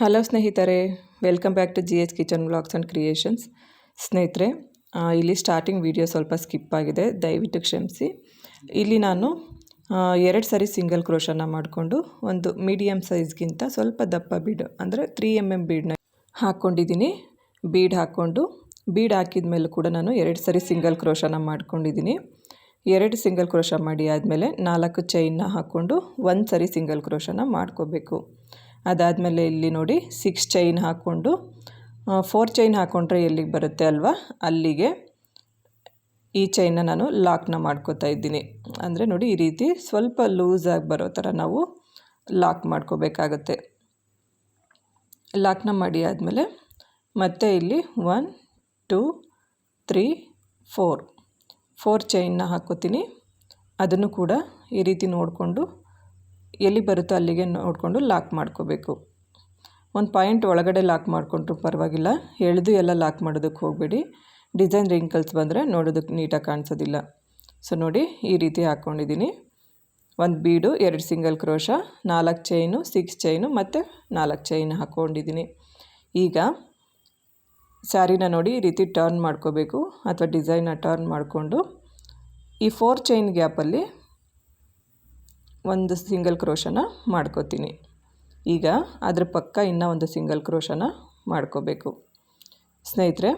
Hello ಸ್ನೇಹಿತರೆ, welcome back to G H kitchen blogs and creations. ಸ್ನೇಹಿತರೆ ಇಲ್ಲಿ starting video ಸ್ವಲ್ಪ ಸ್ಕಿಪ್ ಆಗಿದೆ, ದಯವಿಟ್ಟು ಕ್ಷಮಿಸಿ. ಇಲ್ಲಿ ನಾನು ಎರಡು ಸರಿ ಸಿಂಗಲ್ ಕ್ರೋಶನ ಮಾಡಿಕೊಂಡು ಒಂದು ಮೀಡಿಯಮ್ ಸೈಜ್ಗಿಂತ ಸ್ವಲ್ಪ ದಪ್ಪ ಬೀಡು, ಅಂದರೆ ತ್ರೀ ಎಂ ಎಂ ಬೀಡನ್ನ ಹಾಕ್ಕೊಂಡಿದ್ದೀನಿ. ಬೀಡ್ ಹಾಕ್ಕೊಂಡು, ಬೀಡ್ ಹಾಕಿದ ಮೇಲೆ ಕೂಡ ನಾನು ಎರಡು ಸರಿ ಸಿಂಗಲ್ ಕ್ರೋಶನ ಮಾಡ್ಕೊಂಡಿದ್ದೀನಿ. ಎರಡು ಸಿಂಗಲ್ ಕ್ರೋಶ ಮಾಡಿ ಆದಮೇಲೆ ನಾಲ್ಕು ಚೈನ್ನ ಹಾಕ್ಕೊಂಡು ಒಂದು ಸರಿ ಸಿಂಗಲ್ ಕ್ರೋಶನ ಮಾಡ್ಕೋಬೇಕು. ಅದಾದಮೇಲೆ ಇಲ್ಲಿ ನೋಡಿ ಸಿಕ್ಸ್ ಚೈನ್ ಹಾಕ್ಕೊಂಡು ಫೋರ್ ಚೈನ್ ಹಾಕ್ಕೊಂಡ್ರೆ ಎಲ್ಲಿಗೆ ಬರುತ್ತೆ ಅಲ್ವಾ? ಅಲ್ಲಿಗೆ ಈ ಚೈನ್ನ ನಾನು ಲಾಕ್ನ ಮಾಡ್ಕೋತಾ ಇದ್ದೀನಿ. ಅಂದರೆ ನೋಡಿ ಈ ರೀತಿ ಸ್ವಲ್ಪ ಲೂಸಾಗಿ ಬರೋ ಥರ ನಾವು ಲಾಕ್ ಮಾಡ್ಕೋಬೇಕಾಗತ್ತೆ. ಲಾಕ್ನ ಮಾಡಿ ಆದಮೇಲೆ ಮತ್ತೆ ಇಲ್ಲಿ one two three four four ಚೈನ್ನ ಹಾಕ್ಕೋತೀನಿ ಅದನ್ನು ಕೂಡ ಈ ರೀತಿ ನೋಡಿಕೊಂಡು ಎಲ್ಲಿ ಬರುತ್ತೋ ಅಲ್ಲಿಗೆ ನೋಡಿಕೊಂಡು ಲಾಕ್ ಮಾಡ್ಕೋಬೇಕು. ಒಂದು ಪಾಯಿಂಟ್ ಒಳಗಡೆ ಲಾಕ್ ಮಾಡಿಕೊಂಡ್ರು ಪರವಾಗಿಲ್ಲ. ಎಳೆದು ಎಲ್ಲ ಲಾಕ್ ಮಾಡೋದಕ್ಕೆ ಹೋಗಬೇಡಿ. ಡಿಸೈನ್ ರಿಂಕಲ್ಸ್ ಬಂದರೆ ನೋಡೋದಕ್ಕೆ ನೀಟಾಗಿ ಕಾಣಿಸೋದಿಲ್ಲ. ಸೊ ನೋಡಿ ಈ ರೀತಿ ಹಾಕ್ಕೊಂಡಿದ್ದೀನಿ. ಒಂದು ಬೀಡು, ಎರಡು ಸಿಂಗಲ್ ಕ್ರೋಶ ನಾಲ್ಕು ಚೈನು ಸಿಕ್ಸ್ ಚೈನು ಮತ್ತು ನಾಲ್ಕು ಚೈನ್ ಹಾಕ್ಕೊಂಡಿದ್ದೀನಿ. ಈಗ ಸ್ಯಾರಿನ ನೋಡಿ ಈ ರೀತಿ ಟರ್ನ್ ಮಾಡ್ಕೋಬೇಕು ಅಥವಾ ಡಿಸೈನ್ನ ಟರ್ನ್ ಮಾಡಿಕೊಂಡು ಈ ಫೋರ್ ಚೈನ್ ಗ್ಯಾಪಲ್ಲಿ ಒಂದು ಸಿಂಗಲ್ ಕ್ರೋಶನ ಮಾಡ್ಕೋತೀನಿ. ಈಗ ಅದ್ರ ಪಕ್ಕ ಇನ್ನೂ ಒಂದು ಸಿಂಗಲ್ ಕ್ರೋಶನ ಮಾಡ್ಕೋಬೇಕು. ಸ್ನೇಹಿತರೆ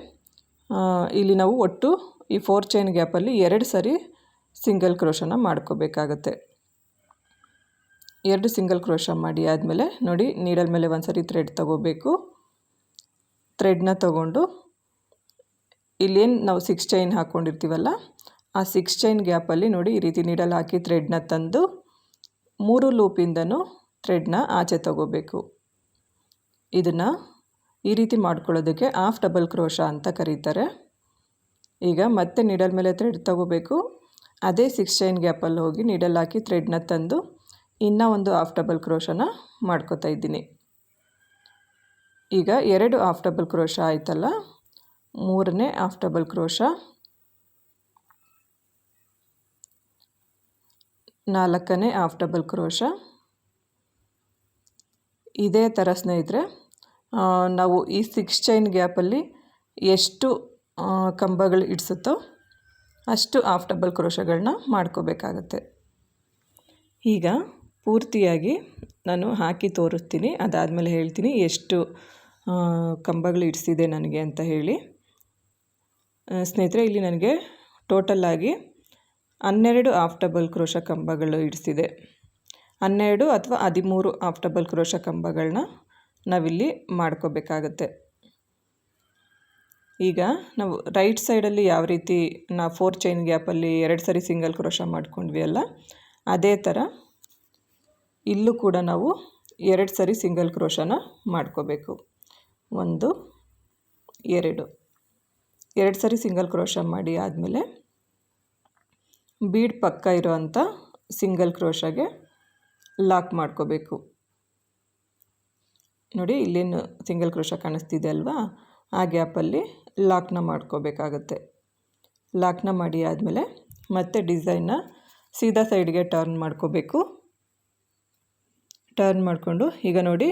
ಇಲ್ಲಿ ನಾವು ಒಟ್ಟು ಈ ಫೋರ್ ಚೈನ್ ಗ್ಯಾಪಲ್ಲಿ ಎರಡು ಸರಿ ಸಿಂಗಲ್ ಕ್ರೋಶನ ಮಾಡ್ಕೋಬೇಕಾಗತ್ತೆ. ಎರಡು ಸಿಂಗಲ್ ಕ್ರೋಶ ಮಾಡಿ ಆದಮೇಲೆ ನೋಡಿ ನೀಡಲ್ ಮೇಲೆ ಒಂದು ಸರಿ ಥ್ರೆಡ್ ತಗೋಬೇಕು. ಥ್ರೆಡ್ನ ತಗೊಂಡು ಇಲ್ಲೇನು ನಾವು ಸಿಕ್ಸ್ ಚೈನ್ ಹಾಕ್ಕೊಂಡಿರ್ತೀವಲ್ಲ ಆ ಸಿಕ್ಸ್ ಚೈನ್ ಗ್ಯಾಪಲ್ಲಿ ನೋಡಿ ಈ ರೀತಿ ನೀಡಲ್ ಹಾಕಿ ಥ್ರೆಡ್ನ ತಂದು ಮೂರು ಲೂಪಿಂದನೂ ಥ್ರೆಡ್ನ ಆಚೆ ತಗೋಬೇಕು. ಇದನ್ನು ಈ ರೀತಿ ಮಾಡ್ಕೊಳ್ಳೋದಕ್ಕೆ ಆಫ್ ಡಬಲ್ ಕ್ರೋಶ ಅಂತ ಕರೀತಾರೆ. ಈಗ ಮತ್ತೆ ನೀಡಲ್ ಮೇಲೆ ಥ್ರೆಡ್ ತಗೋಬೇಕು. ಅದೇ ಸಿಕ್ಸ್ ಚೈನ್ ಗ್ಯಾಪಲ್ಲಿ ಹೋಗಿ ನೀಡಲ್ ಹಾಕಿ ಥ್ರೆಡ್ನ ತಂದು ಇನ್ನೂ ಒಂದು ಆಫ್ ಡಬಲ್ ಕ್ರೋಶನ ಮಾಡ್ಕೋತಾ ಇದ್ದೀನಿ. ಈಗ ಎರಡು ಆಫ್ ಡಬಲ್ ಕ್ರೋಶ ಆಯಿತಲ್ಲ? ಮೂರನೇ ಆಫ್ ಡಬಲ್ ಕ್ರೋಶ ನಾಲ್ಕನೇ ಹಾಫ್ ಡಬಲ್ ಕ್ರೋಶ. ಇದೇ ಥರ ಸ್ನೇಹಿತರೆ ನಾವು ಈ ಸಿಕ್ಸ್ ಚೈನ್ ಗ್ಯಾಪಲ್ಲಿ ಎಷ್ಟು ಕಂಬಗಳು ಇಡಿಸುತ್ತೋ ಅಷ್ಟು ಹಾಫ್ ಡಬಲ್ ಕ್ರೋಶಗಳನ್ನ ಮಾಡ್ಕೋಬೇಕಾಗತ್ತೆ. ಈಗ ಪೂರ್ತಿಯಾಗಿ ನಾನು ಹಾಕಿ ತೋರಿಸ್ತೀನಿ, ಅದಾದಮೇಲೆ ಹೇಳ್ತೀನಿ ಎಷ್ಟು ಕಂಬಗಳು ಇಡಿಸಿದೆ ನನಗೆ ಅಂತ ಹೇಳಿ. ಸ್ನೇಹಿತರೆ, ಇಲ್ಲಿ ನನಗೆ ಟೋಟಲ್ಲಾಗಿ ಹನ್ನೆರಡು ಹಾಫ್ ಡಬಲ್ ಕ್ರೋಶ ಕಂಬಗಳು ಇಡಿಸಿದೆ. ಹನ್ನೆರಡು ಅಥವಾ ಹದಿಮೂರು ಹಾಫ್ ಡಬಲ್ ಕ್ರೋಶ ಕಂಬಗಳನ್ನ ನಾವಿಲ್ಲಿ ಮಾಡ್ಕೋಬೇಕಾಗತ್ತೆ. ಈಗ ನಾವು ರೈಟ್ ಸೈಡಲ್ಲಿ ಯಾವ ರೀತಿ ನಾವು ಫೋರ್ ಚೈನ್ ಗ್ಯಾಪಲ್ಲಿ ಎರಡು ಸರಿ ಸಿಂಗಲ್ ಕ್ರೋಶ ಮಾಡ್ಕೊಂಡ್ವಿ ಅಲ್ಲ, ಅದೇ ಥರ ಇಲ್ಲೂ ಕೂಡ ನಾವು ಎರಡು ಸರಿ ಸಿಂಗಲ್ ಕ್ರೋಶನ ಮಾಡ್ಕೋಬೇಕು. ಒಂದು, ಎರಡು. ಎರಡು ಸರಿ ಸಿಂಗಲ್ ಕ್ರೋಶ ಮಾಡಿ ಆದಮೇಲೆ ಬೀಡ್ ಪಕ್ಕ ಇರೋವಂಥ ಸಿಂಗಲ್ ಕ್ರೋಶಗೆ ಲಾಕ್ ಮಾಡ್ಕೋಬೇಕು. ನೋಡಿ, ಇಲ್ಲೇನು ಸಿಂಗಲ್ ಕ್ರೋಶ ಕಾಣಿಸ್ತಿದೆ ಅಲ್ವಾ? ಆ ಗ್ಯಾಪಲ್ಲಿ ಲಾಕ್ನ ಮಾಡ್ಕೋಬೇಕಾಗತ್ತೆ. ಲಾಕ್ನ ಮಾಡಿ ಆದಮೇಲೆ ಮತ್ತೆ ಡಿಸೈನ್ನ ಸೀದಾ ಸೈಡ್ಗೆ ಟರ್ನ್ ಮಾಡ್ಕೋಬೇಕು. ಟರ್ನ್ ಮಾಡಿಕೊಂಡು, ಈಗ ನೋಡಿ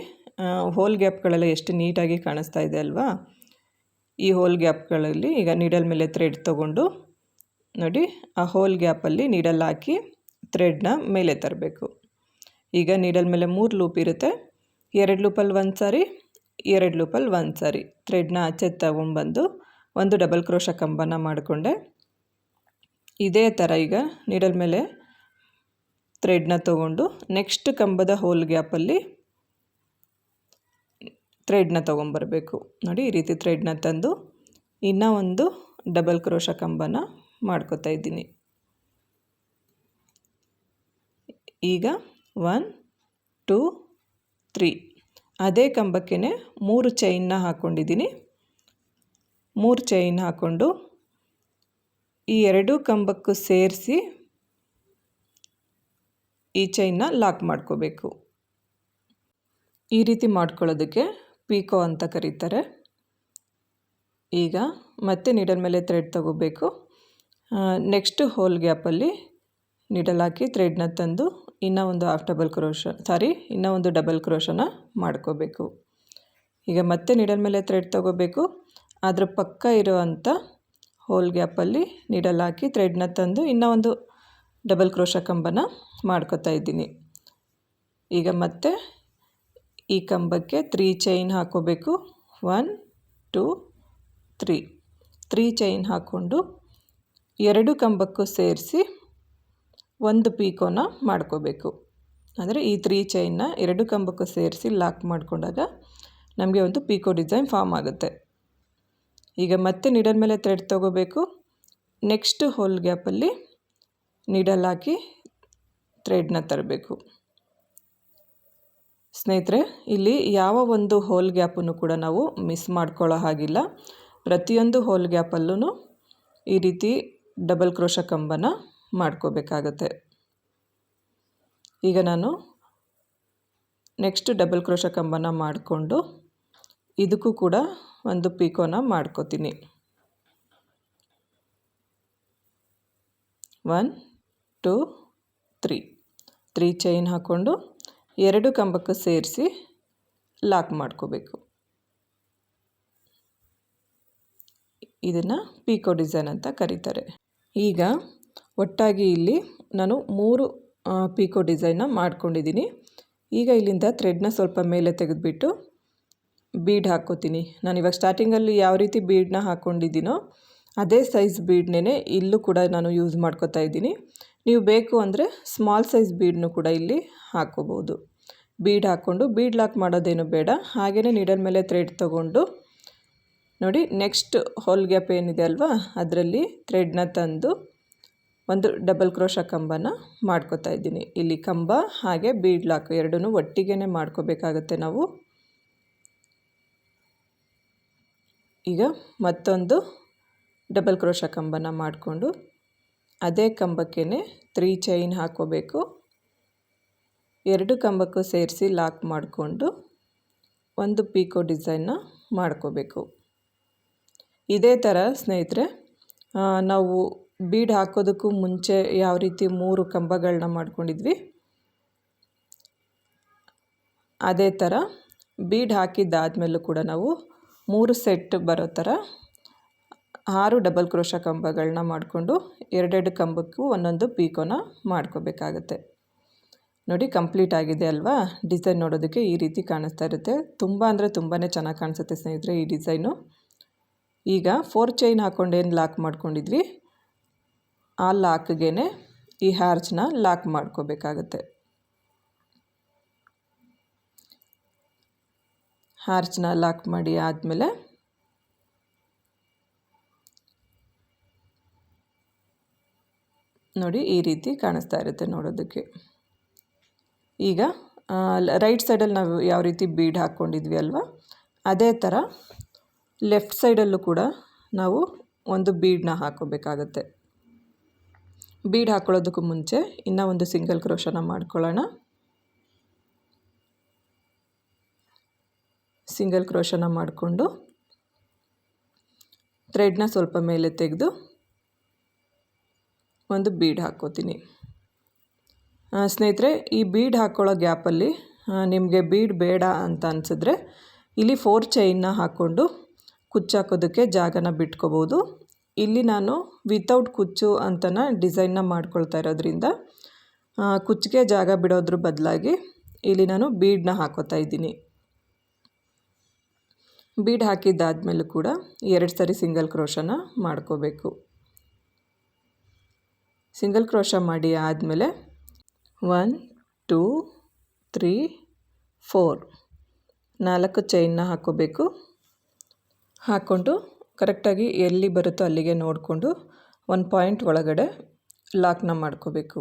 ಹೋಲ್ ಗ್ಯಾಪ್ಗಳೆಲ್ಲ ಎಷ್ಟು ನೀಟಾಗಿ ಕಾಣಿಸ್ತಾ ಇದೆ ಅಲ್ವಾ? ಈ ಹೋಲ್ ಗ್ಯಾಪ್ಗಳಲ್ಲಿ ಈಗ ನೀಡಲ್ ಮೇಲೆ ಥ್ರೆಡ್ ತೊಗೊಂಡು ನೋಡಿ, ಆ ಹೋಲ್ ಗ್ಯಾಪಲ್ಲಿ ನೀಡಲ್ ಹಾಕಿ ಥ್ರೆಡ್ನ ಮೇಲೆ ತರಬೇಕು. ಈಗ ನೀಡಲ್ ಮೇಲೆ ಮೂರು ಲೂಪ್ ಇರುತ್ತೆ. ಎರಡು ಲೂಪಲ್ಲಿ ಒಂದು ಸಾರಿ, ಎರಡು ಲೂಪಲ್ಲಿ ಒಂದು ಸಾರಿ. ಥ್ರೆಡ್ನ ಆಚೆ ತಗೊಂಬಂದು ಒಂದು ಡಬಲ್ ಕ್ರೋಶ ಕಂಬನ ಮಾಡಿಕೊಂಡೆ. ಇದೇ ಥರ ಈಗ ನೀಡಲ್ ಮೇಲೆ ಥ್ರೆಡ್ನ ತಗೊಂಡು ನೆಕ್ಸ್ಟ್ ಕಂಬದ ಹೋಲ್ ಗ್ಯಾಪಲ್ಲಿ ಥ್ರೆಡ್ನ ತೊಗೊಂಬರಬೇಕು ನೋಡಿ, ಈ ರೀತಿ ಥ್ರೆಡ್ನ ತಂದು ಇನ್ನೂ ಒಂದು ಡಬಲ್ ಕ್ರೋಶ ಕಂಬನ ಮಾಡ್ಕೋತಾ ಇದ್ದೀನಿ. ಈಗ ಒನ್ ಟೂ ತ್ರೀ ಅದೇ ಕಂಬಕ್ಕೆ ಮೂರು ಚೈನ್ನ ಹಾಕ್ಕೊಂಡಿದ್ದೀನಿ ಮೂರು ಚೈನ್ ಹಾಕ್ಕೊಂಡು ಈ ಎರಡೂ ಕಂಬಕ್ಕೂ ಸೇರಿಸಿ ಈ ಚೈನ್ನ ಲಾಕ್ ಮಾಡ್ಕೋಬೇಕು. ಈ ರೀತಿ ಮಾಡ್ಕೊಳ್ಳೋದಕ್ಕೆ ಪೀಕೋ ಅಂತ ಕರೀತಾರೆ. ಈಗ ಮತ್ತೆ ನೀಡಲ್ ಮೇಲೆ ಥ್ರೆಡ್ ತಗೋಬೇಕು. ನೆಕ್ಸ್ಟ್ ಹೋಲ್ ಗ್ಯಾಪಲ್ಲಿ ನೀಡಲ್ ಹಾಕಿ ಥ್ರೆಡ್ನ ತಂದು ಇನ್ನೂ ಒಂದು ಹಾಫ್ ಡಬಲ್ ಕ್ರೋಶ ಸಾರಿ ಇನ್ನೂ ಒಂದು ಡಬಲ್ ಕ್ರೋಶನ ಮಾಡ್ಕೋಬೇಕು. ಈಗ ಮತ್ತೆ ನೀಡಲ್ ಮೇಲೆ ಥ್ರೆಡ್ ತೊಗೋಬೇಕು. ಅದರ ಪಕ್ಕ ಇರುವಂಥ ಹೋಲ್ ಗ್ಯಾಪಲ್ಲಿ ನೀಡಲ್ ಹಾಕಿ ಥ್ರೆಡ್ನ ತಂದು ಇನ್ನೂ ಒಂದು ಡಬಲ್ ಕ್ರೋಶ ಕಂಬನ ಮಾಡ್ಕೋತಾ ಇದ್ದೀನಿ. ಈಗ ಮತ್ತೆ ಈ ಕಂಬಕ್ಕೆ ತ್ರೀ ಚೈನ್ ಹಾಕೋಬೇಕು. One two three three chain ಹಾಕ್ಕೊಂಡು ಎರಡು ಕಂಬಕ್ಕೂ ಸೇರಿಸಿ ಒಂದು ಪೀಕೋನ ಮಾಡ್ಕೋಬೇಕು. ಅಂದರೆ ಈ ತ್ರೀ ಚೈನ್ನ ಎರಡು ಕಂಬಕ್ಕೂ ಸೇರಿಸಿ ಲಾಕ್ ಮಾಡಿಕೊಂಡಾಗ ನಮಗೆ ಒಂದು ಪೀಕೋ ಡಿಸೈನ್ ಫಾರ್ಮ್ ಆಗುತ್ತೆ. ಈಗ ಮತ್ತೆ ನೀಡಲ್ ಮೇಲೆ ಥ್ರೆಡ್ ತೊಗೋಬೇಕು. ನೆಕ್ಸ್ಟ್ ಹೋಲ್ ಗ್ಯಾಪಲ್ಲಿ ನೀಡಲ್ ಹಾಕಿ ಥ್ರೆಡ್ನ ತರಬೇಕು. ಸ್ನೇಹಿತರೆ, ಇಲ್ಲಿ ಯಾವ ಒಂದು ಹೋಲ್ ಗ್ಯಾಪನ್ನು ಕೂಡ ನಾವು ಮಿಸ್ ಮಾಡ್ಕೊಳ್ಳೋ ಹಾಗಿಲ್ಲ. ಪ್ರತಿಯೊಂದು ಹೋಲ್ ಗ್ಯಾಪಲ್ಲೂ ಈ ರೀತಿ ಡಬಲ್ ಕ್ರೋಶ ಕಂಬನ ಮಾಡ್ಕೋಬೇಕಾಗತ್ತೆ. ಈಗ ನಾನು ನೆಕ್ಸ್ಟ್ ಡಬಲ್ ಕ್ರೋಶ ಕಂಬನ ಮಾಡಿಕೊಂಡು ಇದಕ್ಕೂ ಕೂಡ ಒಂದು ಪೀಕೋನ ಮಾಡ್ಕೋತೀನಿ. One, two, three. Three chain ಹಾಕ್ಕೊಂಡು ಎರಡು ಕಂಬಕ್ಕೆ ಸೇರಿಸಿ ಲಾಕ್ ಮಾಡ್ಕೋಬೇಕು. ಇದನ್ನು ಪೀಕೋ ಡಿಸೈನ್ ಅಂತ ಕರೀತಾರೆ. ಈಗ ಒಟ್ಟಾಗಿ ಇಲ್ಲಿ ನಾನು ಮೂರು ಪೀಕೋ ಡಿಸೈನ್ನ ಮಾಡ್ಕೊಂಡಿದ್ದೀನಿ. ಈಗ ಇಲ್ಲಿಂದ ಥ್ರೆಡ್ನ ಸ್ವಲ್ಪ ಮೇಲೆ ತೆಗೆದುಬಿಟ್ಟು ಬೀಡ್ ಹಾಕ್ಕೋತೀನಿ. ನಾನು ಇವಾಗ ಸ್ಟಾರ್ಟಿಂಗಲ್ಲಿ ಯಾವ ರೀತಿ ಬೀಡನ್ನ ಹಾಕ್ಕೊಂಡಿದ್ದೀನೋ ಅದೇ ಸೈಜ್ ಬೀಡ್ನೇ ಇಲ್ಲೂ ಕೂಡ ನಾನು ಯೂಸ್ ಮಾಡ್ಕೋತಾ ಇದ್ದೀನಿ. ನೀವು ಬೇಕು ಅಂದರೆ ಸ್ಮಾಲ್ ಸೈಜ್ ಬೀಡ್ನು ಕೂಡ ಇಲ್ಲಿ ಹಾಕ್ಕೋಬೋದು. ಬೀಡ್ ಹಾಕ್ಕೊಂಡು ಬೀಡ್ ಲಾಕ್ ಮಾಡೋದೇನು ಬೇಡ. ಹಾಗೆಯೇ ನೀಡಲ್ ಮೇಲೆ ಥ್ರೆಡ್ ತೊಗೊಂಡು ನೋಡಿ ನೆಕ್ಸ್ಟ್ ಹೋಲ್ ಗ್ಯಾಪ್ ಏನಿದೆ ಅಲ್ವಾ? ಅದರಲ್ಲಿ ಥ್ರೆಡ್ನ ತಂದು ಒಂದು ಡಬಲ್ ಕ್ರೋಶ ಕಂಬನ ಮಾಡ್ಕೋತಾ ಇದ್ದೀನಿ. ಇಲ್ಲಿ ಕಂಬ ಹಾಗೆ ಬೀಡ್ ಲಾಕ್ ಎರಡೂ ಒಟ್ಟಿಗೆ ಮಾಡ್ಕೋಬೇಕಾಗತ್ತೆ ನಾವು. ಈಗ ಮತ್ತೊಂದು ಡಬಲ್ ಕ್ರೋಶ ಕಂಬನ ಮಾಡಿಕೊಂಡು ಅದೇ ಕಂಬಕ್ಕೇ ತ್ರೀ ಚೈನ್ ಹಾಕೋಬೇಕು ಎರಡು ಕಂಬಕ್ಕೂ ಸೇರಿಸಿ ಲಾಕ್ ಮಾಡಿಕೊಂಡು ಒಂದು ಪೀಕೋ ಡಿಸೈನ್ನ ಮಾಡ್ಕೋಬೇಕು. ಇದೇ ಥರ ಸ್ನೇಹಿತರೆ ನಾವು ಬೀಡ್ ಹಾಕೋದಕ್ಕೂ ಮುಂಚೆ ಯಾವ ರೀತಿ ಮೂರು ಕಂಬಗಳನ್ನ ಮಾಡ್ಕೊಂಡಿದ್ವಿ. ಅದೇ ಥರ ಬೀಡ್ ಹಾಕಿದ್ದಾದಮೇಲೂ ಕೂಡ ನಾವು ಮೂರು ಸೆಟ್ ಬರೋ ಥರ ಆರು ಡಬಲ್ ಕ್ರೋಶ ಕಂಬಗಳನ್ನ ಮಾಡಿಕೊಂಡು ಎರಡೆರಡು ಕಂಬಕ್ಕೂ ಒಂದೊಂದು ಪೀಕೋನ ಮಾಡ್ಕೋಬೇಕಾಗತ್ತೆ. ನೋಡಿ ಕಂಪ್ಲೀಟ್ ಆಗಿದೆ ಅಲ್ವಾ? ಡಿಸೈನ್ ನೋಡೋದಕ್ಕೆ ಈ ರೀತಿ ಕಾಣಿಸ್ತಾ ಇರುತ್ತೆ. ತುಂಬ ಅಂದರೆ ತುಂಬಾ ಚೆನ್ನಾಗಿ ಕಾಣಿಸುತ್ತೆ ಸ್ನೇಹಿತರೆ ಈ ಡಿಸೈನು. ಈಗ ಫೋರ್ ಚೈನ್ ಹಾಕ್ಕೊಂಡೇನು ಲಾಕ್ ಮಾಡ್ಕೊಂಡಿದ್ವಿ? ಆ ಲಾಕ್ಗೆ ಈ ಹ್ಯಾರ್ಚ್ನ ಲಾಕ್ ಮಾಡ್ಕೋಬೇಕಾಗತ್ತೆ. ಹಾರ್ಚ್ನ ಲಾಕ್ ಮಾಡಿ ಆದಮೇಲೆ ನೋಡಿ ಈ ರೀತಿ ಕಾಣಿಸ್ತಾ ಇರುತ್ತೆ ನೋಡೋದಕ್ಕೆ. ಈಗ ರೈಟ್ ಸೈಡಲ್ಲಿ ನಾವು ಯಾವ ರೀತಿ ಬೀಡ್ ಹಾಕ್ಕೊಂಡಿದ್ವಿ ಅಲ್ವಾ? ಅದೇ ಥರ ಲೆಫ್ಟ್ ಸೈಡಲ್ಲೂ ಕೂಡ ನಾವು ಒಂದು ಬೀಡನ್ನ ಹಾಕೋಬೇಕಾಗತ್ತೆ ಬೀಡ್ ಹಾಕ್ಕೊಳ್ಳೋದಕ್ಕೂ ಮುಂಚೆ ಇನ್ನೂ ಒಂದು ಸಿಂಗಲ್ ಕ್ರೋಶನ ಮಾಡ್ಕೊಳ್ಳೋಣ. ಸಿಂಗಲ್ ಕ್ರೋಶನ ಮಾಡಿಕೊಂಡು ಥ್ರೆಡ್ನ ಸ್ವಲ್ಪ ಮೇಲೆ ತೆಗೆದು ಒಂದು ಬೀಡ್ ಹಾಕ್ಕೋತೀನಿ. ಸ್ನೇಹಿತರೆ, ಈ ಬೀಡ್ ಹಾಕ್ಕೊಳ್ಳೋ ಗ್ಯಾಪಲ್ಲಿ ನಿಮಗೆ ಬೀಡ್ ಬೇಡ ಅಂತ ಅನಿಸಿದ್ರೆ ಇಲ್ಲಿ ಫೋರ್ ಚೈನ್ನ ಹಾಕ್ಕೊಂಡು ಕುಚ್ಚಾಕೋದಕ್ಕೆ ಜಾಗನ ಬಿಟ್ಕೋಬೋದು. ಇಲ್ಲಿ ನಾನು ವಿತೌಟ್ ಕುಚ್ಚು ಅಂತನ ಡಿಸೈನ್ನ ಮಾಡ್ಕೊಳ್ತಾ ಇರೋದ್ರಿಂದ ಕುಚ್ಚಿಗೆ ಜಾಗ ಬಿಡೋದ್ರ ಬದಲಾಗಿ ಇಲ್ಲಿ ನಾನು ಬೀಡನ್ನ ಹಾಕೋತಾ ಇದ್ದೀನಿ. ಬೀಡ್ ಹಾಕಿದ್ದಾದಮೇಲೂ ಕೂಡ ಎರಡು ಸರಿ ಸಿಂಗಲ್ ಕ್ರೋಶನ ಮಾಡ್ಕೋಬೇಕು. ಸಿಂಗಲ್ ಕ್ರೋಶ ಮಾಡಿ ಆದಮೇಲೆ ಒನ್ ಟೂ ತ್ರೀ ಫೋರ್ ನಾಲ್ಕು ಚೈನ್ನ ಹಾಕೋಬೇಕು. ಹಾಕ್ಕೊಂಡು ಕರೆಕ್ಟಾಗಿ ಎಲ್ಲಿ ಬರುತ್ತೋ ಅಲ್ಲಿಗೆ ನೋಡಿಕೊಂಡು ಒಂದು ಪಾಯಿಂಟ್ ಒಳಗಡೆ ಲಾಕ್ನ ಮಾಡ್ಕೋಬೇಕು.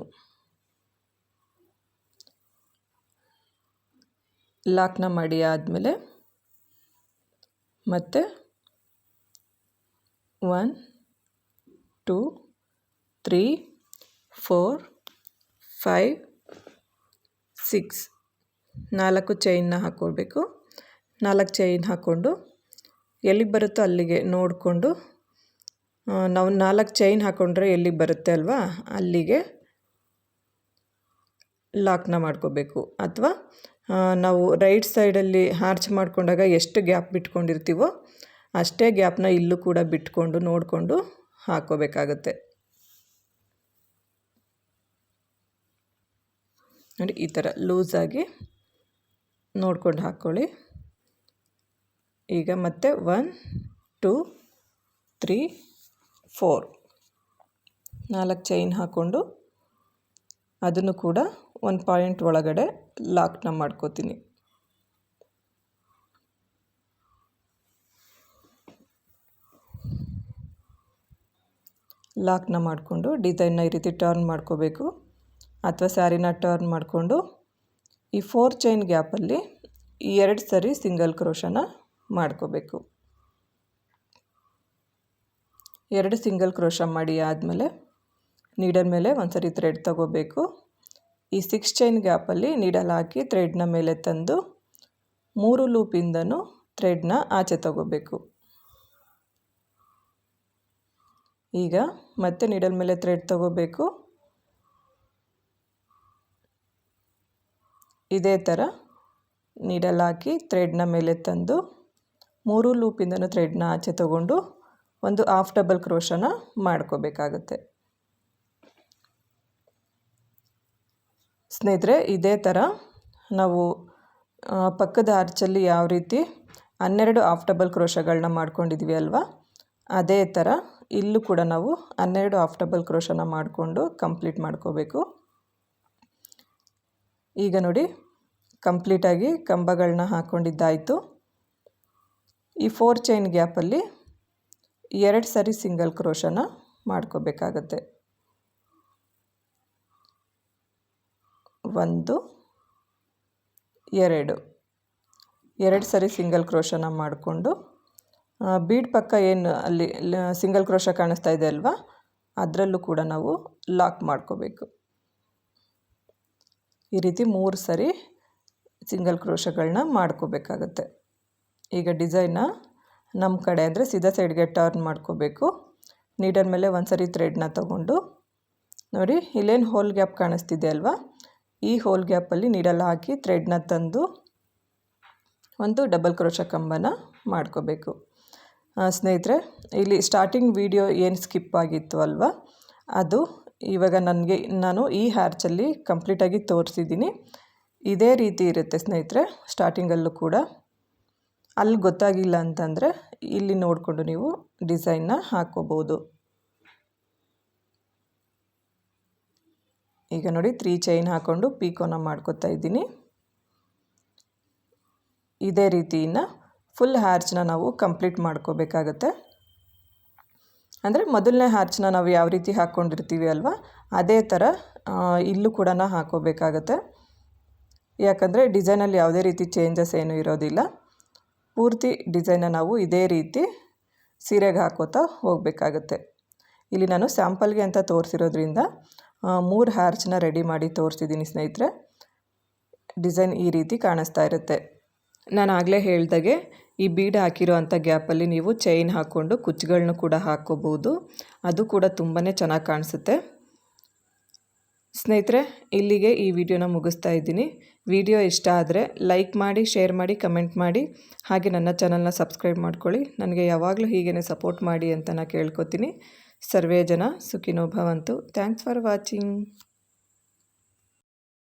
ಲಾಕ್ನ ಮಾಡಿ ಆದಮೇಲೆ ಮತ್ತೆ one, two, three, four, five, six. ನಾಲ್ಕು ಚೈನ್ನ ಹಾಕ್ಕೊಳ್ಬೇಕು ನಾಲ್ಕು ಚೈನ್ ಹಾಕ್ಕೊಂಡು ಎಲ್ಲಿಗೆ ಬರುತ್ತೋ ಅಲ್ಲಿಗೆ ನೋಡಿಕೊಂಡು ನಾವು ನಾಲ್ಕು ಚೈನ್ ಹಾಕ್ಕೊಂಡ್ರೆ ಎಲ್ಲಿಗೆ ಬರುತ್ತೆ ಅಲ್ವಾ? ಅಲ್ಲಿಗೆ ಲಾಕ್ನ ಮಾಡ್ಕೋಬೇಕು. ಅಥವಾ ನಾವು ರೈಟ್ ಸೈಡಲ್ಲಿ ಹಾರ್ಚ್ ಮಾಡಿಕೊಂಡಾಗ ಎಷ್ಟು ಗ್ಯಾಪ್ ಬಿಟ್ಕೊಂಡಿರ್ತೀವೋ ಅಷ್ಟೇ ಗ್ಯಾಪ್ನ ಇಲ್ಲೂ ಕೂಡ ಬಿಟ್ಕೊಂಡು ನೋಡಿಕೊಂಡು ಹಾಕೋಬೇಕಾಗತ್ತೆ. ನೋಡಿ, ಈ ಥರ ಲೂಸಾಗಿ ನೋಡ್ಕೊಂಡು ಹಾಕ್ಕೊಳ್ಳಿ ಈಗ ಮತ್ತೆ ಒನ್ ಟೂ ತ್ರೀ ಫೋರ್ ನಾಲ್ಕು ಚೈನ್ ಹಾಕ್ಕೊಂಡು ಅದನ್ನು ಕೂಡ ಒಂದು ಪಾಯಿಂಟ್ ಒಳಗಡೆ ಲಾಕ್ನ ಮಾಡ್ಕೋತೀನಿ. ಲಾಕ್ನ ಮಾಡಿಕೊಂಡು ಡಿಸೈನ್ನ ಈ ರೀತಿ ಟರ್ನ್ ಮಾಡ್ಕೋಬೇಕು. ಅಥವಾ ಸ್ಯಾರಿನ ಟರ್ನ್ ಮಾಡಿಕೊಂಡು ಈ ಫೋರ್ ಚೈನ್ ಗ್ಯಾಪಲ್ಲಿ ಎರಡು ಸರಿ ಸಿಂಗಲ್ ಕ್ರೋಶನ ಮಾಡ್ಕೋಬೇಕು. ಎರಡು ಸಿಂಗಲ್ ಕ್ರೋಶ ಮಾಡಿ ಆದಮೇಲೆ ನೀಡಲ್ ಮೇಲೆ ಒಂದು ಸರಿ ಥ್ರೆಡ್ ತಗೋಬೇಕು. ಈ ಸಿಕ್ಸ್ ಚೈನ್ ಗ್ಯಾಪಲ್ಲಿ ನೀಡಲ್ ಹಾಕಿ ಥ್ರೆಡ್ನ ಮೇಲೆ ತಂದು ಮೂರು ಲೂಪಿಂದನೂ ಥ್ರೆಡ್ನ ಆಚೆ ತಗೋಬೇಕು. ಈಗ ಮತ್ತೆ ನೀಡಲ್ ಮೇಲೆ ಥ್ರೆಡ್ ತಗೋಬೇಕು. ಇದೇ ಥರ ನೀಡಲ್ ಹಾಕಿ ಥ್ರೆಡ್ನ ಮೇಲೆ ತಂದು ಮೂರು ಲೂಪಿಂದನೂ ಥ್ರೆಡ್ನ ಆಚೆ ತಗೊಂಡು ಒಂದು ಹಾಫ್ ಡಬಲ್ ಕ್ರೋಶನ ಮಾಡ್ಕೋಬೇಕಾಗುತ್ತೆ. ಸ್ನೇಹಿತರೆ, ಇದೇ ಥರ ನಾವು ಪಕ್ಕದ ಆರ್ಚಲ್ಲಿ ಯಾವ ರೀತಿ ಹನ್ನೆರಡು ಹಾಫ್ ಡಬಲ್ ಕ್ರೋಶಗಳನ್ನ ಮಾಡ್ಕೊಂಡಿದ್ವಿ ಅಲ್ವಾ, ಅದೇ ಥರ ಇಲ್ಲೂ ಕೂಡ ನಾವು ಹನ್ನೆರಡು ಹಾಫ್ ಡಬಲ್ ಕ್ರೋಶನ ಮಾಡಿಕೊಂಡು ಕಂಪ್ಲೀಟ್ ಮಾಡ್ಕೋಬೇಕು. ಈಗ ನೋಡಿ ಕಂಪ್ಲೀಟಾಗಿ ಕಂಬಗಳನ್ನ ಹಾಕ್ಕೊಂಡಿದ್ದಾಯಿತು ಈ ಫೋರ್ ಚೈನ್ ಗ್ಯಾಪಲ್ಲಿ ಎರಡು ಸರಿ ಸಿಂಗಲ್ ಕ್ರೋಶನ ಮಾಡ್ಕೋಬೇಕಾಗತ್ತೆ. ಒಂದು, ಎರಡು. ಎರಡು ಸರಿ ಸಿಂಗಲ್ ಕ್ರೋಶನ ಮಾಡಿಕೊಂಡು ಬೀಡ್ ಪಕ್ಕ ಏನು ಅಲ್ಲಿ ಸಿಂಗಲ್ ಕ್ರೋಶ ಕಾಣಿಸ್ತಾ ಇದೆ ಅಲ್ವಾ? ಅದರಲ್ಲೂ ಕೂಡ ನಾವು ಲಾಕ್ ಮಾಡ್ಕೋಬೇಕು. ಈ ರೀತಿ ಮೂರು ಸರಿ ಸಿಂಗಲ್ ಕ್ರೋಶಗಳನ್ನ ಮಾಡ್ಕೋಬೇಕಾಗತ್ತೆ. ಈಗ ಡಿಸೈನ ನಮ್ಮ ಕಡೆ ಅಂದರೆ ಸೀದಾ ಸೈಡ್ಗೆ ಟರ್ನ್ ಮಾಡ್ಕೋಬೇಕು. ನೀಡಲ್ ಮೇಲೆ ಒಂದು ಸರಿ ಥ್ರೆಡ್ನ ತಗೊಂಡು. ನೋಡಿ, ಇಲ್ಲೇನು ಹೋಲ್ ಗ್ಯಾಪ್ ಕಾಣಿಸ್ತಿದೆ ಅಲ್ವಾ? ಈ ಹೋಲ್ ಗ್ಯಾಪಲ್ಲಿ ನೀಡಲ್ ಹಾಕಿ ಥ್ರೆಡ್ನ ತಂದು ಒಂದು ಡಬಲ್ ಕ್ರೋಶ ಕಂಬನ ಮಾಡ್ಕೋಬೇಕು. ಸ್ನೇಹಿತರೆ, ಇಲ್ಲಿ ಸ್ಟಾರ್ಟಿಂಗ್ ವಿಡಿಯೋ ಏನು ಸ್ಕಿಪ್ ಆಗಿತ್ತು ಅಲ್ವಾ? ಅದು ಇವಾಗ ನನಗೆ, ನಾನು ಈ ಹ್ಯಾರ್ಚಲ್ಲಿ ಕಂಪ್ಲೀಟಾಗಿ ತೋರಿಸಿದ್ದೀನಿ. ಇದೇ ರೀತಿ ಇರುತ್ತೆ ಸ್ನೇಹಿತರೆ ಸ್ಟಾರ್ಟಿಂಗಲ್ಲೂ ಕೂಡ. ಅಲ್ಲಿ ಗೊತ್ತಾಗಿಲ್ಲ ಅಂತಂದರೆ ಇಲ್ಲಿ ನೋಡಿಕೊಂಡು ನೀವು ಡಿಸೈನ್ನ ಹಾಕ್ಕೋಬೋದು ಈಗ ನೋಡಿ ತ್ರೀ ಚೈನ್ ಹಾಕ್ಕೊಂಡು ಪೀಕೋನ ಮಾಡ್ಕೋತಾ ಇದ್ದೀನಿ. ಇದೇ ರೀತಿಯನ್ನ ಫುಲ್ ಹ್ಯಾರ್ಚ್ನ ನಾವು ಕಂಪ್ಲೀಟ್ ಮಾಡ್ಕೋಬೇಕಾಗತ್ತೆ. ಅಂದರೆ ಮೊದಲನೇ ಹ್ಯಾರ್ಚ್ನ ನಾವು ಯಾವ ರೀತಿ ಹಾಕ್ಕೊಂಡಿರ್ತೀವಿ ಅಲ್ವಾ? ಅದೇ ಥರ ಇಲ್ಲೂ ಕೂಡ ಹಾಕೋಬೇಕಾಗತ್ತೆ ಯಾಕಂದರೆ ಡಿಸೈನಲ್ಲಿ ಯಾವುದೇ ರೀತಿ ಚೇಂಜಸ್ ಏನೂ ಇರೋದಿಲ್ಲ. ಪೂರ್ತಿ ಡಿಸೈನ ನಾವು ಇದೇ ರೀತಿ ಸೀರೆಗೆ ಹಾಕೋತಾ ಹೋಗಬೇಕಾಗುತ್ತೆ. ಇಲ್ಲಿ ನಾನು ಸ್ಯಾಂಪಲ್ಗೆ ಅಂತ ತೋರಿಸಿರೋದ್ರಿಂದ ಮೂರು ಹ್ಯಾರ್ಚ್ನ ರೆಡಿ ಮಾಡಿ ತೋರಿಸಿದ್ದೀನಿ ಸ್ನೇಹಿತರೆ. ಡಿಸೈನ್ ಈ ರೀತಿ ಕಾಣಿಸ್ತಾ ಇರುತ್ತೆ. ನಾನು ಆಗಲೇ ಹೇಳ್ದಾಗೆ, ಈ ಬೀಡ್ ಹಾಕಿರೋ ಅಂಥ ಗ್ಯಾಪಲ್ಲಿ ನೀವು ಚೈನ್ ಹಾಕ್ಕೊಂಡು ಕುಚ್ಚುಗಳನ್ನು ಕೂಡ ಹಾಕ್ಕೋಬೋದು ಅದು ಕೂಡ ತುಂಬಾ ಚೆನ್ನಾಗಿ ಕಾಣಿಸುತ್ತೆ. ಸ್ನೇಹಿತರೆ, ಇಲ್ಲಿಗೆ ಈ ವಿಡಿಯೋನ ಮುಗಿಸ್ತಾ ಇದ್ದೀನಿ. ವಿಡಿಯೋ ಇಷ್ಟ ಆದರೆ ಲೈಕ್ ಮಾಡಿ ಶೇರ್ ಮಾಡಿ ಕಮೆಂಟ್ ಮಾಡಿ. ಹಾಗೆ ನನ್ನ ಚಾನಲ್ನ ಸಬ್ಸ್ಕ್ರೈಬ್ ಮಾಡ್ಕೊಳ್ಳಿ. ನನಗೆ ಯಾವಾಗಲೂ ಹೀಗೇ ಸಪೋರ್ಟ್ ಮಾಡಿ ಅಂತ ನಾನು ಕೇಳ್ಕೊತೀನಿ. ಸರ್ವೇ ಜನ ಸುಖಿನೋ ಭವಂತು. Thanks for watching